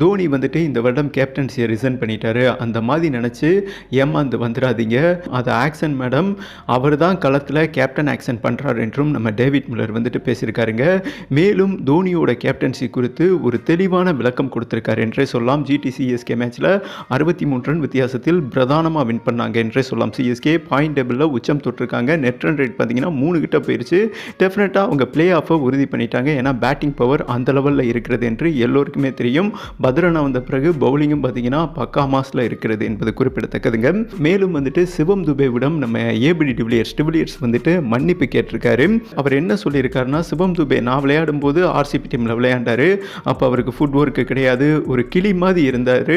தோனி வந்துட்டு இந்த வருடம் கேப்டன்சியை ரிசைன் பண்ணிட்டாரு. அந்த மாதிரி நினச்சி ஏமாந்து வந்துடாதீங்க. அது ஆக்சன் மேடம் அவர் தான் களத்தில் கேப்டன் ஆக்சன் பண்ணுறார் என்றும் நம்ம டேவிட் மில்லர் வந்துட்டு பேசியிருக்காருங்க. மேலும் தோனியோட கேப்டன்சி குறித்து ஒரு தெளிவான விளக்கம் கொடுத்துருக்காரு என்றே சொல்லலாம். ஜிடிசிஎஸ்கே மேட்சில் மேட்ச்சில் அறுபத்தி மூன்று ரன் வித்தியாசத்தில் பிரதானமாக வின் பண்ணாங்க என்றே சொல்லலாம். சிஎஸ்கே பாயிண்ட் டேபிளில் உச்சம் தொட்டிருக்காங்க. நெட் ரன் ரேட் பார்த்தீங்கன்னா மூணு கிட்ட போயிடுச்சு டெஃபினட்டாக அவங்க பிளே ஆஃபை உறுதி பண்ணிட்டாங்க. ஏன்னா பேட்டிங் பவர் அந்த லெவலில் இருக்கிறது என்று எல்லோருக்குமே தெரியும். பத்ரனா வந்த பிறகு பவுலிங்கும் பார்த்தீங்கன்னா பக்கா மாஸில் இருக்கிறது என்பது குறிப்பிடத்தக்கதுங்க. மேலும் வந்துட்டு சிவம் துபேவிடம் நம்ம ஏபிடி டிவிலியர்ஸ் டிவிலியர்ஸ் வந்துட்டு மன்னிப்பு கேட்டிருக்காரு. அவர் என்ன சொல்லியிருக்காருன்னா சிவம் துபே நான் விளையாடும் போது ஆர்சிபி டீமில் விளையாண்டாரு. அப்போ அவருக்கு ஃபுட் ஒர்க்கு கிடையாது. ஒரு கிளி மாதிரி இருந்தார்.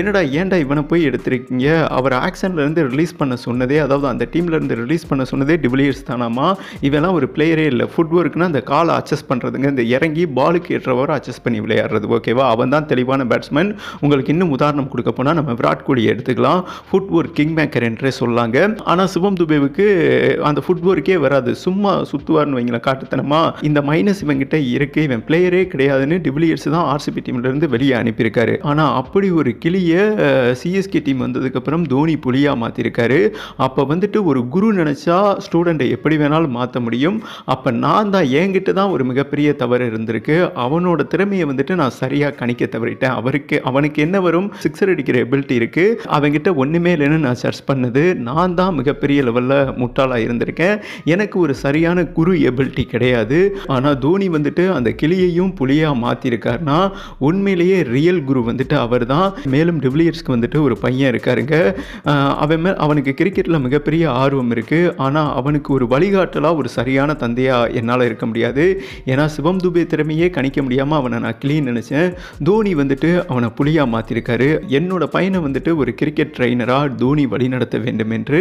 என்னடா ஏன்டா இவனை போய் எடுத்திருக்கீங்க? அவர் ஆக்ஷன்லேருந்து ரிலீஸ் பண்ண சொன்னதே அதாவது அந்த டீம்லேருந்து ரிலீஸ் பண்ண சொன்னதே டிவிலியர்ஸ் தானாமா? இவெல்லாம் ஒரு பிளேயரே இல்லை. ஃபுட் ஒர்க்னால் அந்த காலை அட்ஜஸ்ட் பண்ணுறதுங்க இந்த இறங்கி பாலுக்கு ஏற்றவரை அட்ஜஸ்ட் பண்ணி விளையாடுறது. ஓகேவா அவன் தான் தெளிவான பேட்ஸ்மேன் உங்களுக்கு இன்னும் உதாரணம் கொடுக்க போனால் நம்ம விராட் கோலியை எடுத்துக்கலாம். ஃபுட் ஒர்க் கிங் மேக்கர் என்றே சொல்லாங்க. ஆனால் சிவம் துபேவுக்கு அந்த ஃபுட் ஒர்க்கே வராது. சும்மா சுற்றுவார்னு வைங்களேன் காட்டுத்தனமா. இந்த மைனஸ் இவங்கிட்ட இருக்கு. இவன் பிளேயரே கிடையாதுன்னு டிவிலியர்ஸ் தான் ஆர்சிபி டீம்லேருந்து வெளியே அனுப்பியிருக்காரு. ஆனால் அப்படி ஒரு கிளியை சிஎஸ்கே டீம் வந்ததுக்கப்புறம் தோனி புலியாக மாற்றிருக்காரு அப்போ வந்துட்டு ஒரு குரு நினச்சா ஸ்டூடெண்ட்டை எப்படி வேணாலும் மாற்ற முடியும். அப்போ நான் தான் என்கிட்ட தான் ஒரு மிகப்பெரிய தவறு இருந்திருக்கு. அவனோட திறமையை வந்துட்டு நான் சரியாக கணிக்க தவறிட்டேன் அவருக்கு அவனுக்கு என்ன வரும்? சிக்ஸர் அடிக்கிற எபிலிட்டி இருக்குது அவங்கிட்ட ஒன்றுமே இல்லைன்னு நான் சர்ச் பண்ணது. நான் தான் மிகப்பெரிய லெவலில் முட்டாளாக இருந்திருக்கேன். எனக்கு ஒரு சரியான குரு எபிலிட்டி கிடையாது. ஆனால் தோனி வந்துட்டு அந்த கிளியையும் புலியாக மாற்றிருக்காருனா உண்மையிலேயே ரியல் குரு வந்துட்டு அவர் தான் மேலும் டிவிலியர்ஸ்க்கு வந்துட்டு ஒரு பையன் இருக்காருங்க. அவன் மேல் அவனுக்கு கிரிக்கெட்டில் மிகப்பெரிய ஆர்வம் இருக்குது ஆனால் அவனுக்கு ஒரு வழிகாட்டலாக ஒரு சரியான தந்தையாக என்னால் இருக்க முடியாது. ஏன்னா சிவம் துபே திறமையே கணிக்க முடியாமல் அவனை நான் கிளீன் நினச்சேன். தோனி வந்துட்டு அவனை புலியாக மாற்றிருக்காரு என்னோட பையனை வந்துட்டு ஒரு கிரிக்கெட் ட்ரைனராக தோனி வழிநடத்த வேண்டும் என்று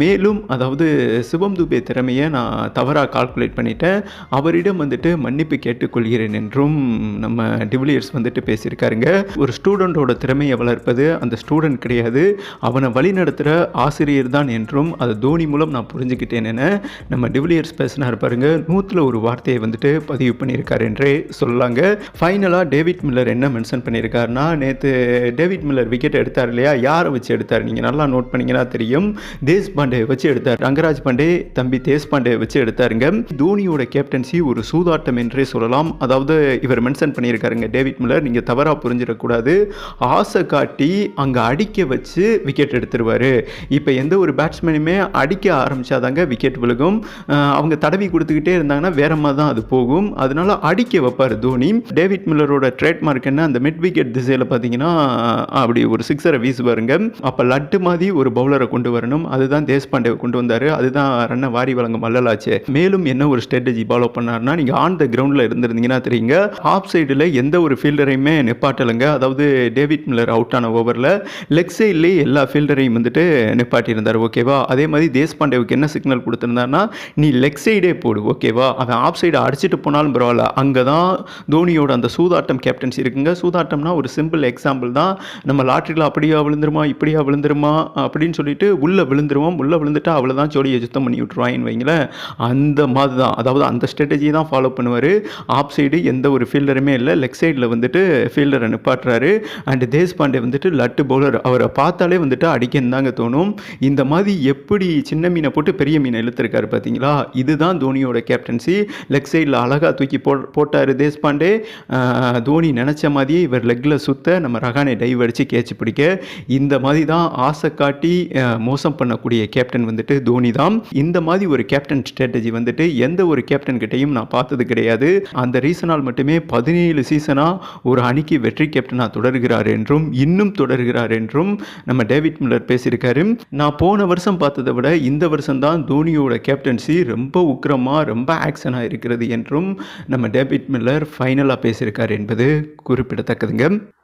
மேலும் அதாவது சிவம் துபே திறமையை நான் தவறாக கால்குலேட் பண்ணிட்டேன். அவரிடம் வந்துட்டு மன்னிப்பு கேட்டுக்கொள்கிறேன் என்றும் நம்ம டிவிலியர்ஸ் வந்துட்டு பேசியிருக்காருங்க. ஒரு ஸ்டூடெண்ட்டோட திறமையை வளர்ப்பது அந்த ஸ்டூடெண்ட் கிடையாது. அவனை வழிநடத்துகிற ஆசிரியர் தான் என்றும் அதை தோனி மூலம் நான் புரிஞ்சுக்கிட்டேன் என நம்ம டிவிலியர்ஸ் பேசினார் பாருங்க. நூற்றில் ஒரு வார்த்தையை வந்துட்டு பதிவு பண்ணியிருக்காரு என்றே சொல்லாங்க ஃபைனலாக டேவிட் மில்லர் என்ன மென்ஷன் பண்ணியிருக்காருன்னா நேற்று டேவிட் மில்லர் விக்கெட் எடுத்தார் இல்லையா? யாரை வச்சு எடுத்தார்? நீங்கள் நல்லா நோட் பண்ணீங்கன்னா தெரியும். தேஷ் பாண்டே வச்சு எடுத்தார். ரங்கராஜ் பாண்டே தம்பி தேஷ் பாண்டே வச்சு எடுத்தாருங்க. தோனியோட கேப்டன்சி ஒரு சூதாட்டம் என்றே சொல்லலாம். அதாவது இவர் மென்ஷன் பண்ணியிருக்காருங்க டேவிட் மில்லர். நீங்கள் தவறாக புரிஞ்சிடக்கூடாது. ஆசை காட்டி அங்கே அடிக்க வச்சு விக்கெட் எடுத்துருவார். இப்போ எந்த ஒரு பேட்ஸ்மேனுமே அடிக்க ஆரம்பிச்சாதாங்க விக்கெட் விழுகும். அவங்க தடவி கொடுத்துக்கிட்டே இருந்தாங்கன்னா வேற மாதிரி தான் அது போகும். அதனால அடிக்க வைப்பார் தோனி. டேவிட் மில்லரோட ட்ரேட்மார்க் என்ன? அந்த மிட் விக்கெட் திசையில் பார்த்தீங்கன்னா அப்படி ஒரு சிக்ஸரை வீசுவாருங்க அப்போ லட்டு மாதிரி ஒரு பவுலரை கொண்டு வரணும். அதுதான் தேஷ்பாண்டே கொண்டு வந்தார். அதுதான் ரன்னை வாரி வழங்கும் மல்லலாச்சு மேலும் என்ன ஒரு ஸ்ட்ராட்டஜி ஃபாலோ பண்ணார்னா நீங்கள் ஆன் த கிரவுண்டில் இருந்திருந்தீங்கன்னா தெரியுங்க. ஆஃப் சைடில் எந்த ஒரு ஃபீல்டரையுமே நிப்பாட்டலைங்க. அதாவது டேவிட் மில்லர் அவுட் ஆன ஓவரில் லெக் சைட்லேயே எல்லா ஃபீல்டரையும் வந்துட்டு நிப்பாட்டியிருந்தார். ஓகேவா அதே மாதிரி தேஷ்பாண்டேவுக்கு என்ன சிக்னல் கொடுத்துருந்தாருன்னா நீ லெக் சைடே போடு. ஓகேவா அவன் ஆஃப் சைடு அடிச்சிட்டு போனாலும் பரவாயில்ல. அங்கே தான் தோனியோட அந்த சூதாட்டம் கேப்டன்சி இருக்குங்க. சூதாட்டம்னா ஒரு சிம்பிள் எக்ஸாம்பிள் தான். நம்ம லாட்ரியில் அப்படியா விழுந்துருமா இப்படியா விழுந்துருமா அப்படின்னு சொல்லிட்டு உள்ளே விழுந்துருவோம். உள்ளே விழுந்துட்டா அவ்வளோதான் ஜோடியை சுத்தம் பண்ணி விட்டுருவாயின்னு வைங்களேன். அந்த மாதிரி தான். அதாவது அந்த ஸ்ட்ராட்டஜி தான் ஃபாலோ பண்ணுவார். ஆஃப் சைடு எந்த ஒரு ஃபீல்டருமே இல்லை. லெக் சைடில் வந்துட்டு ஃபீல்டரை நிப்பாட்டுறாரு. அண்ட் தேஷ்பாண்டே வந்துட்டு லட்டு பவுலர் அவரை பார்த்தாலே வந்துட்டு அடிக்கன்னு தாங்க தோணும். இந்த மாதிரி எப்படி சின்ன மீனை போட்டு பெரிய மீனை இழுத்துருக்காரு பார்த்தீங்களா இதுதான் தோனியோட கேப்டன்சி லெக் சைடில் அழகாக தூக்கி போ போட்டார் தேஷ்பாண்டே. தோனி நினச்ச மாதிரியே இவர் லெக்கில் சுத்த நம்ம ரகானை டைவ் அடித்து கேட்ச் பிடிக்க இந்த மாதிரி தான் ஆசை காட்டி மோசம் பண்ணக்கூடிய கேப்டன் வந்துட்டு தோனி தான். இந்த மாதிரி ஒரு கேப்டன் ஸ்ட்ராட்டஜி வந்துட்டு எந்த ஒரு கேப்டன் கிட்டையும் நான் பார்த்தது கிடையாது. அந்த ரீசனால் மட்டுமே பதினேழு சீசனாக ஒரு அணிக்கு வெற்றி கேப்டனாக தொடர்கிறார் என்றும் இன்னும் தொடர்கிறார் என்றும் நம்ம டேவிட் மில்லர் பேசியிருக்காரு. நான் போன வருஷம் பார்த்ததை விட இந்த வருஷம் தான் தோனியோட கேப்டன்சி ரொம்ப உக்கிரமாக ரொம்ப ஆக்ஷனாக இருக்கிறது என்றும் நம்ம டேவிட் மில்லர் ஃபைனலாக பேசியிருக்காரு என்பது குறிப்பிடத்தக்க குறிப்பிடத்தக்கதுங்க